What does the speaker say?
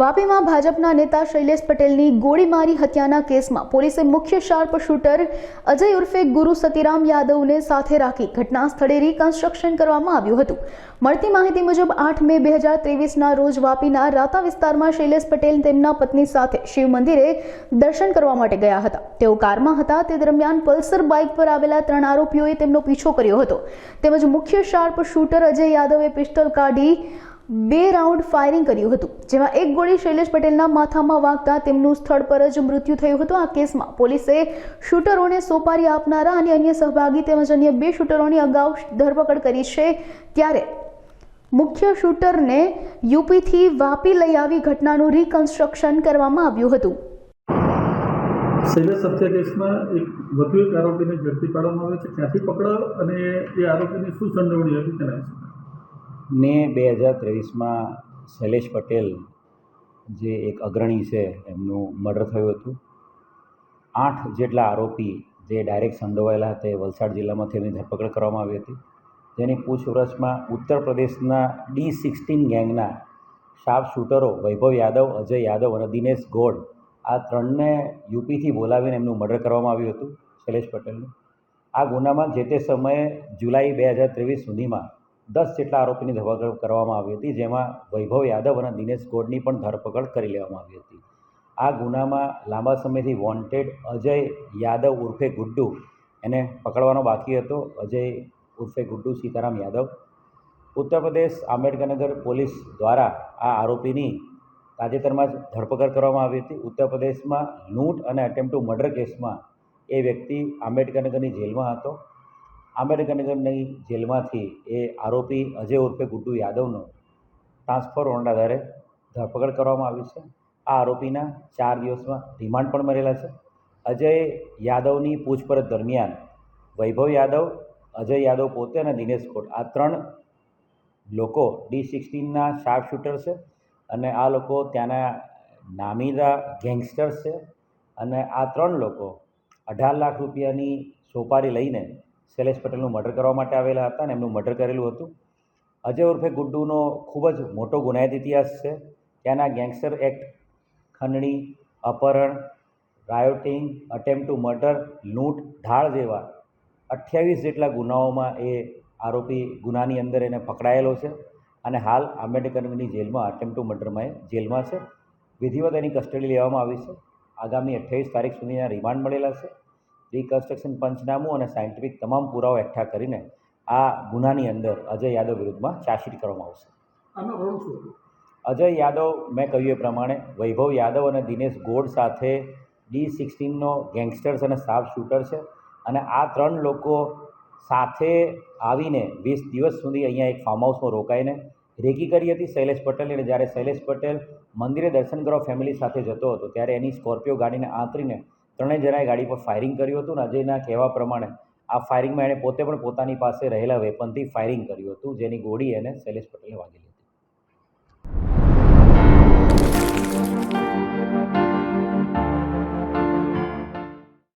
વાપીમાં ભાજપના નેતા શૈલેષ પટેલની ગોળીમારી હત્યાના કેસમાં પોલીસે મુખ્ય શાર્પ શૂટર અજય ઉર્ફે ગુરુ સતીરામ યાદવને સાથે રાખી ઘટના સ્થળે રિકન્સ્ટ્રક્શન કરવામાં આવ્યું હતું. મળતી માહિતી મુજબ આઠ મે બે હજાર ત્રેવીસના રોજ વાપીના રાતા વિસ્તારમાં શૈલેષ પટેલ તેમના પત્ની સાથે શિવ મંદિરે દર્શન કરવા માટે ગયા હતા. તેઓ કારમાં હતા. તે દરમિયાન પલ્સર બાઇક પર આવેલા ત્રણ આરોપીઓએ તેમનો પીછો કર્યો હતો. તેમજ મુખ્ય શાર્પ શૂટર અજય યાદવે પિસ્તોલ કાઢી બે રાઉન્ડ ફાયરિંગ કર્યું હતું, જેમાં એક ગોળી શૈલેષ પટેલના માથામાં વાગતા તેમનું સ્થળ પર જ મૃત્યુ થયું હતું. આ કેસમાં પોલીસે શૂટરોને સોપારી આપનારા અને અન્ય સહભાગી તેમજ અન્ય બે શૂટરોની અગાઉ ધરપકડ કરી છે. ત્યારે મુખ્ય શૂટરને યુપીથી વાપી લઈ આવી ઘટનાનું રિકન્સ્ટ્રક્શન કરવામાં આવ્યું હતું. શૈલેષ હત્યા કેસમાં એક વધુ એક આરોપીને ઝડપી પાડવામાં આવે છે. ક્યાંથી પકડાયો અને એ આરોપીની શું સંડોવણી હતી તેના ને બે હજાર ત્રેવીસમાં શૈલેષ પટેલ જે એક અગ્રણી છે, એમનું મર્ડર થયું હતું. આઠ જેટલા આરોપી જે ડાયરેક્ટ સંડોવાયેલા હતા, એ વલસાડ જિલ્લામાંથી એમની ધરપકડ કરવામાં આવી હતી. જેની પૂછપરછમાં ઉત્તર પ્રદેશના ડી સિક્સટીન ગેંગના શાર્પ શૂટરો વૈભવ યાદવ, અજય યાદવ અને દિનેશ ગોડ આ ત્રણને યુપીથી બોલાવીને એમનું મર્ડર કરવામાં આવ્યું હતું, શૈલેષ પટેલનું. આ ગુનામાં જે તે સમયે જુલાઈ બે હજાર ત્રેવીસ સુધીમાં દસ જેટલા આરોપીની ધરપકડ કરવામાં આવી હતી, જેમાં વૈભવ યાદવ અને દિનેશ ગોડની પણ ધરપકડ કરી લેવામાં આવી હતી. આ ગુનામાં લાંબા સમયથી વોન્ટેડ અજય યાદવ ઉર્ફે ગુડ્ડુ, એને પકડવાનો બાકી હતો. અજય ઉર્ફે ગુડ્ડુ સીતારામ યાદવ. ઉત્તર પ્રદેશ આંબેડકરનગર પોલીસ દ્વારા આ આરોપીની તાજેતરમાં જ ધરપકડ કરવામાં આવી હતી. ઉત્તર પ્રદેશમાં લૂંટ અને અટેમ્પ ટુ મર્ડર કેસમાં એ વ્યક્તિ આંબેડકરનગરની જેલમાં હતો. આંબેડકરનગરની જેલમાંથી એ આરોપી અજય ઉર્ફે ગુડ્ડુ યાદવનો ટ્રાન્સફર વોરંટ આધારે ધરપકડ કરવામાં આવી છે. આ આરોપીના ચાર દિવસમાં રિમાન્ડ પણ મળેલા છે. અજય યાદવની પૂછપરછ દરમિયાન વૈભવ યાદવ, અજય યાદવ પોતે અને દિનેશ કોટ આ ત્રણ લોકો ડી સિક્સટીનના શાર્પ શૂટર છે અને આ લોકો ત્યાંના નામીદા ગેંગસ્ટર્સ છે અને આ ત્રણ લોકો અઢાર લાખ રૂપિયાની સોપારી લઈને શૈલેષ પટેલનું મર્ડર કરવા માટે આવેલા હતા અને એમનું મર્ડર કરેલું હતું. અજય ઉર્ફે ગુડ્ડુનો ખૂબ જ મોટો ગુનાહિત ઇતિહાસ છે. ત્યાંના ગેંગસ્ટર એક્ટ ખંડણી, અપહરણ, રાયોટિંગ અટેમ્પ ટુ મર્ડર લૂંટ, ઢાળ જેવા અઠ્યાવીસ જેટલા ગુનાઓમાં એ આરોપી ગુનાની અંદર એને પકડાયેલો છે અને હાલ આંબેડકરની જેલમાં અટેમ્પ ટુ મર્ડરમાં એ જેલમાં છે. વિધિવત એની કસ્ટડી લેવામાં આવી છે. આગામી અઠ્યાવીસ તારીખ સુધીના રિમાન્ડ મળેલા છે. રિકન્સ્ટ્રક્શન પંચનામું અને સાયન્ટિફિક તમામ પુરાવા એકઠા કરીને આ ગુનાની અંદર અજય યાદવ વિરુદ્ધમાં ચાર્જશીટ કરવામાં આવશે. અજય યાદવ મેં કહ્યું એ પ્રમાણે વૈભવ યાદવ અને દિનેશ ગોડ સાથે ડી સિક્સટીનનો ગેંગસ્ટર્સ અને સાફ શૂટર છે અને આ ત્રણ લોકો સાથે આવીને વીસ દિવસ સુધી અહીંયા એક ફાર્મ હાઉસમાં રોકાઈને રેકી કરી હતી શૈલેષ પટેલ અને જ્યારે શૈલેષ પટેલ મંદિરે દર્શન કરવા ફેમિલી સાથે જતો હતો ત્યારે એની સ્કોર્પિયો ગાડીને આંતરીને ત્રણેય જણાએ ગાડી પર ફાયરિંગ કર્યું હતું ને અજયના કહેવા પ્રમાણે આ ફાયરિંગમાં એણે પોતે પણ પોતાની પાસે રહેલા વેપનથી ફાયરિંગ કર્યું હતું, જેની ગોળી એને શૈલેષ પટેલે વાગેલી